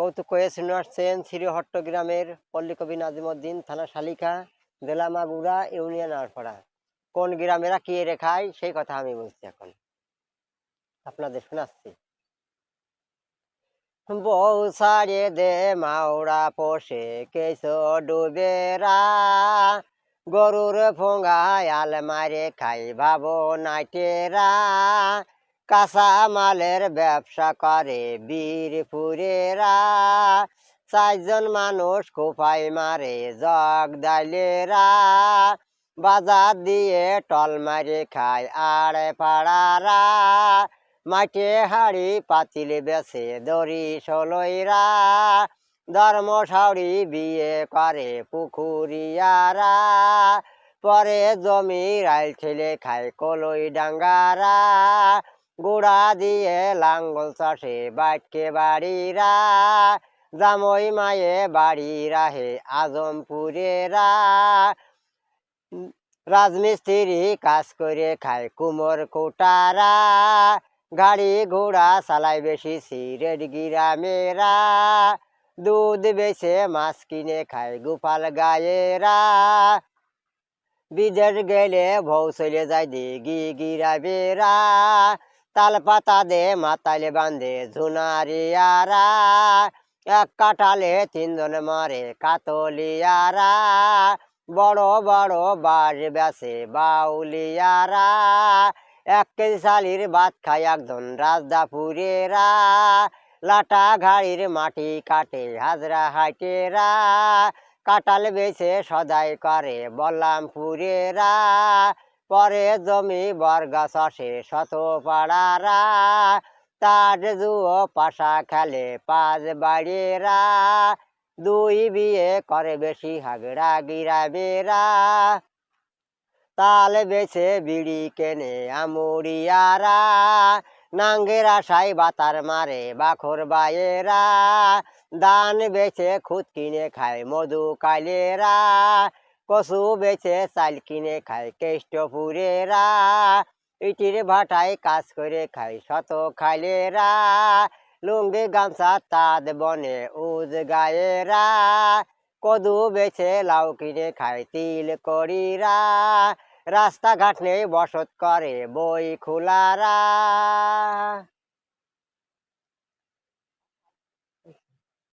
কৌতুক হয়ে শুনে আসছেন শ্রীহট্ট গ্রামের পল্লীকবি নাজিমুদ্দিন, থানা শালিকা জেলা মাগুরা ইউনিয়ন আরপাড়া কোন গ্রামেরা কি রেখায়, সেই কথা আমি বলছি এখন। আপনাদের শোনাচ্ছি। বউ সারে দে মাওড়া পোষে কেসো ডুবেরা গরুর ফোঙ্গায় আল মারে খাই ভাবো নাইটেরা কাঁচা মালের ব্যবসা করে বীরপুরেরা। চারজন মানুষ কোপাই মারে জগ দাইলেরা। বাজার দিয়ে টল মারে খায় আড়ে পাড়ারা। মাঠে হাড়ি পাতিলে বেছে দড়ি সলইরা ধর্মসাউরি বিয়ে করে পুকুরিয়ারা পরে জমি রাইল ছেলে খায় কলই ডাঙ্গারা। গুড়া দিয়ে লাঙ্গল চাষে বাটকে বাড়িরা, জামই মায়ে বাড়ি রাহে আজমপুরেরা। রাজমিস্ত্রি কাজ করে খায় কুমোর কোটারা, গাড়ি ঘোড়া চালাই বেশি সিরেড গিরামেরা। দুধ বেছে মাছ কিনে খায় গোপাল গায়েরা। বিদেশ গেলে ভৌ চলে যায় দিঘি গিরাবেরা তাল পাতা দে মাতালে বান্ধে ঝুনারিয়ারা এক কাটালে তিনজন মারে কাতলিয়ারা বড় বড় বাড়ি বেছে বাউলিয়ারা এক কেজি শালির ভাত খায় একজন রাজদাপুরেরা। লাটা ঘাড়ির মাটি কাটে হাজরা হাটেরা কাটাল বেছে সদাই করে বল্লামপুরেরা। পরে জমি বর্গা চাষে শত পাড়ারা। তার জুয়ো পাশা খেলে পাঁচ বাড়িরা। দুই বিয়ে করে বেশি হাগড়া গিরাবেরা তাল বেছে বিড়ি কেনে আমুরিয়ারা নাঙ্গের আশায় বাতার মারে বাখর বায়েরা। দান বেছে খুদ কিনে খায় মধু কালেরা। কচু বেছে চাল কিনে খায় কেষ্টপুরেরা ইটির ভাটায় কাজ করে খায়, শত খালেরা, লুঙ্গি গামছা তাদ বনে উজ গায়েরা, কদু বেছে লাউ কিনে খায় তিল করিরা, রাস্তাঘাট নেই বসত করে বই খোলারা।